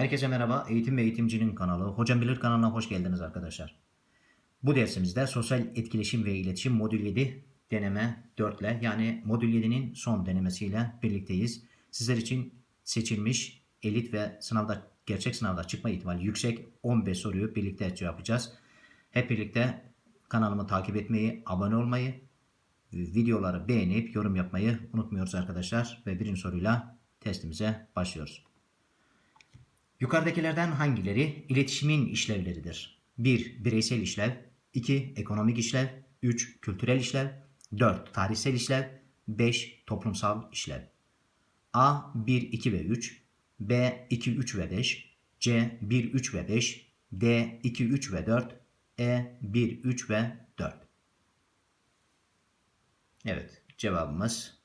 Herkese merhaba. Eğitim ve Eğitimcinin kanalı Hocam Bilir kanalına hoş geldiniz arkadaşlar. Bu dersimizde sosyal etkileşim ve iletişim modül 7 deneme 4 ile yani modül 7'nin son denemesiyle birlikteyiz. Sizler için seçilmiş elit ve sınavda gerçek sınavda çıkma ihtimali yüksek 15 soruyu birlikte cevaplayacağız. Hep birlikte kanalımı takip etmeyi, abone olmayı, videoları beğenip yorum yapmayı unutmuyoruz arkadaşlar. Ve birinci soruyla testimize başlıyoruz. Yukarıdakilerden hangileri iletişimin işlevleridir? 1. Bireysel işlev 2. Ekonomik işlev 3. Kültürel işlev 4. Tarihsel işlev 5. Toplumsal işlev A. 1, 2 ve 3 B. 2, 3 ve 5 C. 1, 3 ve 5 D. 2, 3 ve 4 E. 1, 3 ve 4 Evet cevabımız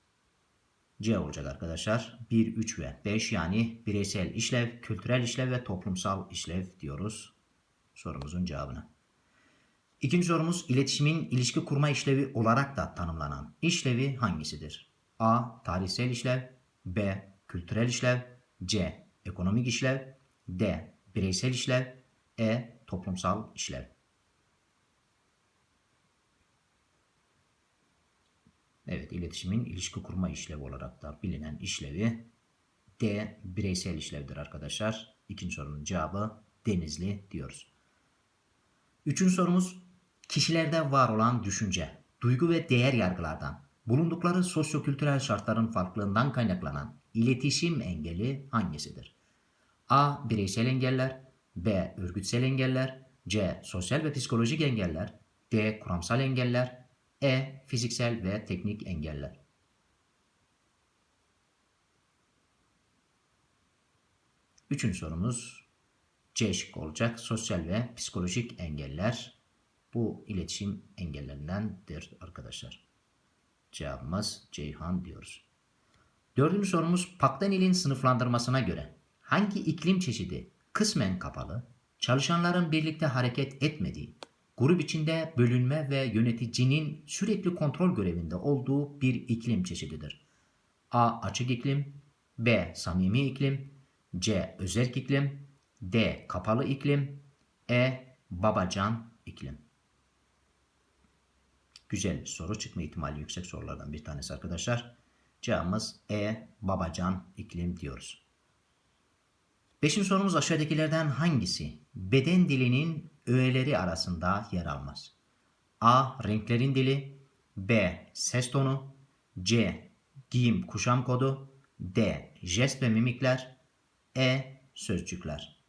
C olacak arkadaşlar. 1, 3 ve 5 yani bireysel işlev, kültürel işlev ve toplumsal işlev diyoruz sorumuzun cevabına. İkinci sorumuz iletişimin ilişki kurma işlevi olarak da tanımlanan işlevi hangisidir? A. Tarihsel işlev B. Kültürel işlev C. Ekonomik işlev D. Bireysel işlev E. Toplumsal işlev Evet, iletişimin ilişki kurma işlevi olarak da bilinen işlevi D bireysel işlevdir arkadaşlar. İkinci sorunun cevabı Denizli diyoruz. Üçüncü sorumuz kişilerde var olan düşünce, duygu ve değer yargılardan bulundukları sosyokültürel şartların farklılığından kaynaklanan iletişim engeli hangisidir? A. Bireysel engeller B. Örgütsel engeller C. Sosyal ve psikolojik engeller D. Kuramsal engeller e. Fiziksel ve teknik engeller. Üçüncü sorumuz C şıkkı olacak. Sosyal ve psikolojik engeller bu iletişim engellerindendir arkadaşlar. Cevabımız Ceyhan diyoruz. Dördüncü sorumuz Paktanil'in sınıflandırmasına göre hangi iklim çeşidi kısmen kapalı, çalışanların birlikte hareket etmediği, grup içinde bölünme ve yöneticinin sürekli kontrol görevinde olduğu bir iklim çeşididir. A. Açık iklim B. Samimi iklim C. Özerk iklim D. Kapalı iklim E. Babacan iklim Güzel soru çıkma ihtimali yüksek sorulardan bir tanesi arkadaşlar. Cevabımız E. Babacan iklim diyoruz. Beşinci sorumuz aşağıdakilerden hangisi beden dilinin öğeleri arasında yer almaz? A. Renklerin dili B. Ses tonu C. Giyim kuşam kodu D. Jest ve mimikler E. Sözcükler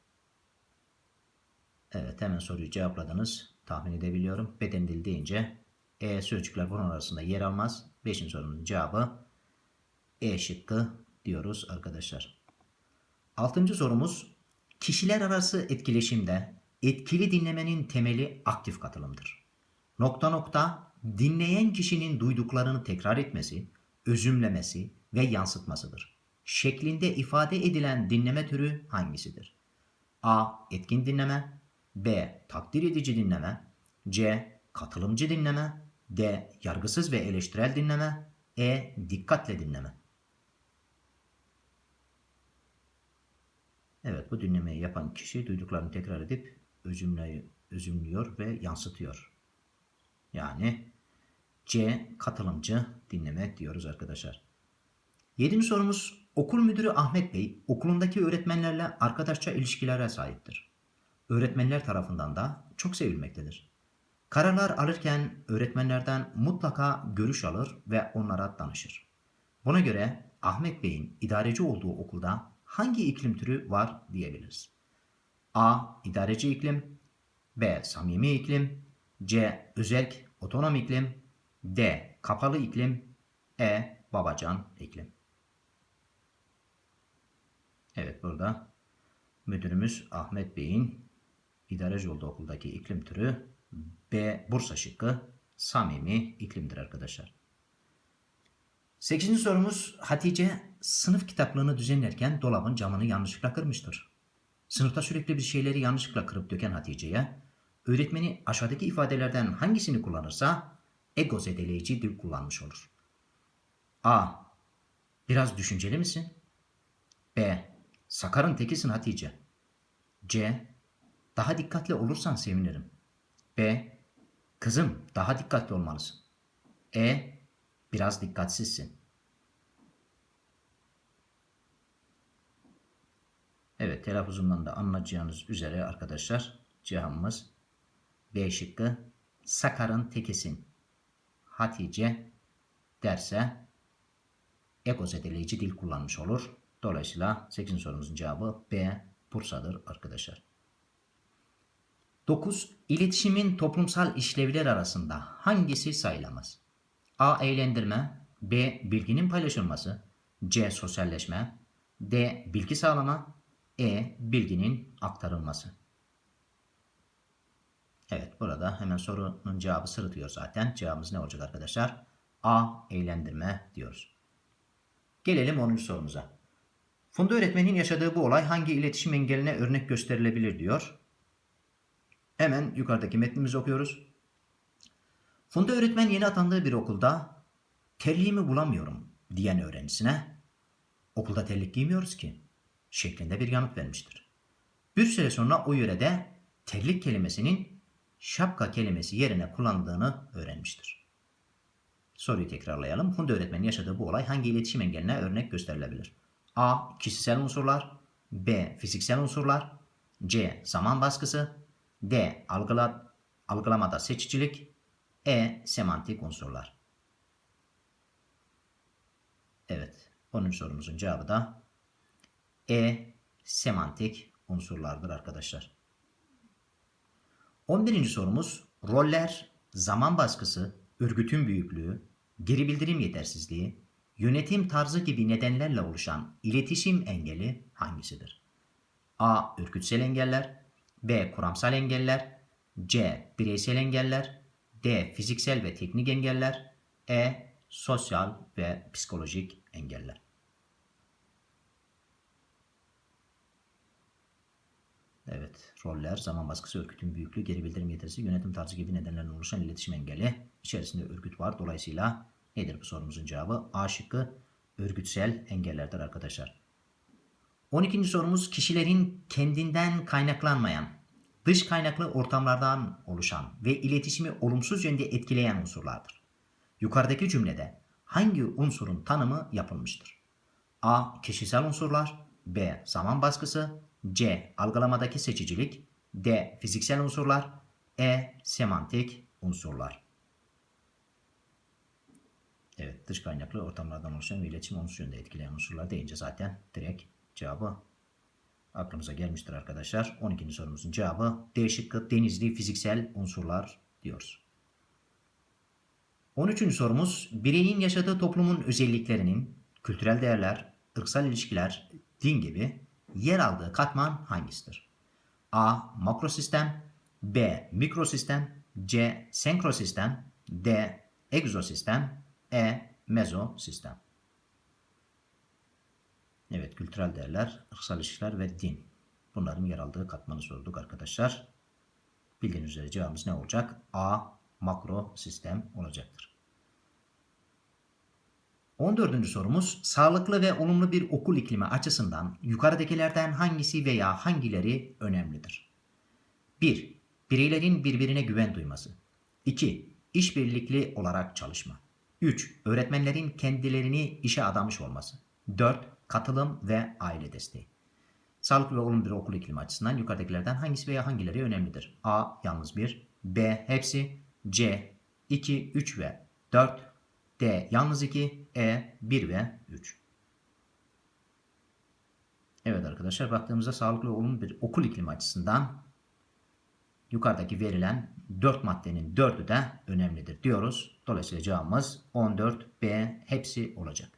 Evet hemen soruyu cevapladınız. Tahmin edebiliyorum. Beden dili deyince E sözcükler bunun arasında yer almaz. Beşinci sorunun cevabı E şıkkı diyoruz arkadaşlar. Altıncı sorumuz kişiler arası etkileşimde etkili dinlemenin temeli aktif katılımdır. Nokta nokta dinleyen kişinin duyduklarını tekrar etmesi, özümlemesi ve yansıtmasıdır. Şeklinde ifade edilen dinleme türü hangisidir? A. Etkin dinleme B. Takdir edici dinleme C. Katılımcı dinleme D. Yargısız ve eleştirel dinleme E. Dikkatle dinleme Evet bu dinlemeyi yapan kişi duyduklarını tekrar edip özümlüyor ve yansıtıyor. Yani C katılımcı dinleme diyoruz arkadaşlar. Yedinci sorumuz okul müdürü Ahmet Bey okulundaki öğretmenlerle arkadaşça ilişkilere sahiptir. Öğretmenler tarafından da çok sevilmektedir. Kararlar alırken öğretmenlerden mutlaka görüş alır ve onlara danışır. Buna göre Ahmet Bey'in idareci olduğu okulda hangi iklim türü var diyebiliriz. A. İdareci iklim B. Samimi iklim C. Özerk otonom iklim D. Kapalı iklim E. Babacan iklim Evet burada müdürümüz Ahmet Bey'in idareci olduğu okuldaki iklim türü B. Bursa şıkkı samimi iklimdir arkadaşlar. Sekizinci sorumuz Hatice sınıf kitaplığını düzenlerken dolabın camını yanlışlıkla kırmıştır. Sınıfta sürekli bir şeyleri yanlışlıkla kırıp döken Hatice'ye öğretmeni aşağıdaki ifadelerden hangisini kullanırsa ego zedeleyici dil kullanmış olur. A. Biraz düşünceli misin? B. Sakarın tekisin Hatice. C. Daha dikkatli olursan sevinirim. B. Kızım daha dikkatli olmalısın. E. Biraz dikkatsizsin. Evet telaffuzundan da anlayacağınız üzere arkadaşlar cevabımız B şıkkı Sakar'ın tekisin. Hatice derse ego zedeleyici dil kullanmış olur. Dolayısıyla 8. sorumuzun cevabı B Bursa'dır arkadaşlar. 9. İletişimin toplumsal işlevler arasında hangisi sayılamaz? A. Eğlendirme B. Bilginin paylaşılması C. Sosyalleşme D. Bilgi sağlama E. Bilginin aktarılması Evet burada hemen sorunun cevabı sırıtıyor zaten. Cevabımız ne olacak arkadaşlar? A. Eğlendirme diyoruz. Gelelim 10. sorumuza. Funda öğretmenin yaşadığı bu olay hangi iletişim engeline örnek gösterilebilir diyor. Hemen yukarıdaki metnimizi okuyoruz. Funda öğretmen yeni atandığı bir okulda terliğimi bulamıyorum diyen öğrencisine okulda terlik giymiyoruz ki şeklinde bir yanıt vermiştir. Bir süre sonra o yörede terlik kelimesinin şapka kelimesi yerine kullanıldığını öğrenmiştir. Soruyu tekrarlayalım. Funda öğretmenin yaşadığı bu olay hangi iletişim engeline örnek gösterilebilir? A. Kişisel unsurlar B. Fiziksel unsurlar C. Zaman baskısı D. Algıla, algılamada seçicilik E. Semantik unsurlar Evet. 10. sorumuzun cevabı da E. Semantik unsurlardır arkadaşlar. 11. sorumuz roller, zaman baskısı, örgütün büyüklüğü, geri bildirim yetersizliği, yönetim tarzı gibi nedenlerle oluşan iletişim engeli hangisidir? A. Ürkütsel engeller B. Kuramsal engeller C. Bireysel engeller D. Fiziksel ve teknik engeller E. Sosyal ve psikolojik engeller. Evet, roller, zaman baskısı, örgütün büyüklüğü, geri bildirim yetisi, yönetim tarzı gibi nedenlerden oluşan iletişim engeli. İçerisinde örgüt var. Dolayısıyla nedir bu sorumuzun cevabı? A şıkkı örgütsel engellerdir arkadaşlar. 12. sorumuz kişilerin kendinden kaynaklanmayan, dış kaynaklı ortamlardan oluşan ve iletişimi olumsuz yönde etkileyen unsurlardır. Yukarıdaki cümlede hangi unsurun tanımı yapılmıştır? A. Kişisel unsurlar B. Zaman baskısı C. Algılamadaki seçicilik D. Fiziksel unsurlar E. Semantik unsurlar Evet dış kaynaklı ortamlardan oluşan ve iletişim olumsuz yönde etkileyen unsurlar deyince zaten direkt cevabı aklımıza gelmiştir arkadaşlar. 12. sorumuzun cevabı D şıkkı denizli fiziksel unsurlar diyoruz. 13. sorumuz bireyin yaşadığı toplumun özelliklerinin kültürel değerler, ırksal ilişkiler, din gibi yer aldığı katman hangisidir? A. Makrosistem B. Mikrosistem C. Senkrosistem D. Egzosistem E. Mezosistem Evet, kültürel değerler, ırksal ilişkiler ve din. Bunların yer aldığı katmanı sorduk arkadaşlar. Bildiğiniz üzere cevabımız ne olacak? A. Makro sistem olacaktır. 14. sorumuz sağlıklı ve olumlu bir okul iklimi açısından yukarıdakilerden hangisi veya hangileri önemlidir? 1. Bireylerin birbirine güven duyması. 2. İşbirlikli olarak çalışma. 3. Öğretmenlerin kendilerini işe adamış olması. 4. Katılım ve aile desteği. Sağlıklı ve olumlu bir okul iklimi açısından yukarıdakilerden hangisi veya hangileri önemlidir? A. Yalnız 1. B. Hepsi. C. 2, 3 ve 4. D. Yalnız 2. E. 1 ve 3. Evet arkadaşlar baktığımızda sağlıklı ve olumlu bir okul iklimi açısından yukarıdaki verilen 4 maddenin 4'ü de önemlidir diyoruz. Dolayısıyla cevabımız 14B hepsi olacak.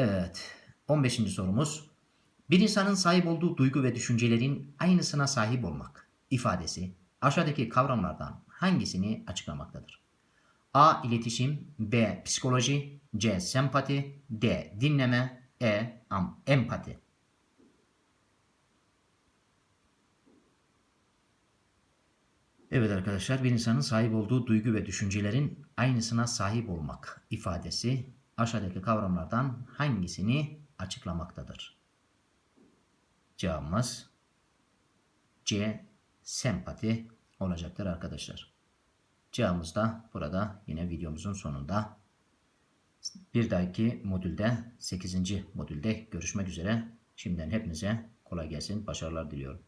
Evet 15. sorumuz. Bir insanın sahip olduğu duygu ve düşüncelerin aynısına sahip olmak ifadesi aşağıdaki kavramlardan hangisini açıklamaktadır? A. İletişim B. Psikoloji C. Sempati D. Dinleme E. Empati Evet arkadaşlar bir insanın sahip olduğu duygu ve düşüncelerin aynısına sahip olmak ifadesi aşağıdaki kavramlardan hangisini açıklamaktadır? Cevabımız C. Sempati olacaktır arkadaşlar. Cevabımız da burada yine videomuzun sonunda. Bir dahaki modülde 8. modülde görüşmek üzere. Şimdiden hepinize kolay gelsin. Başarılar diliyorum.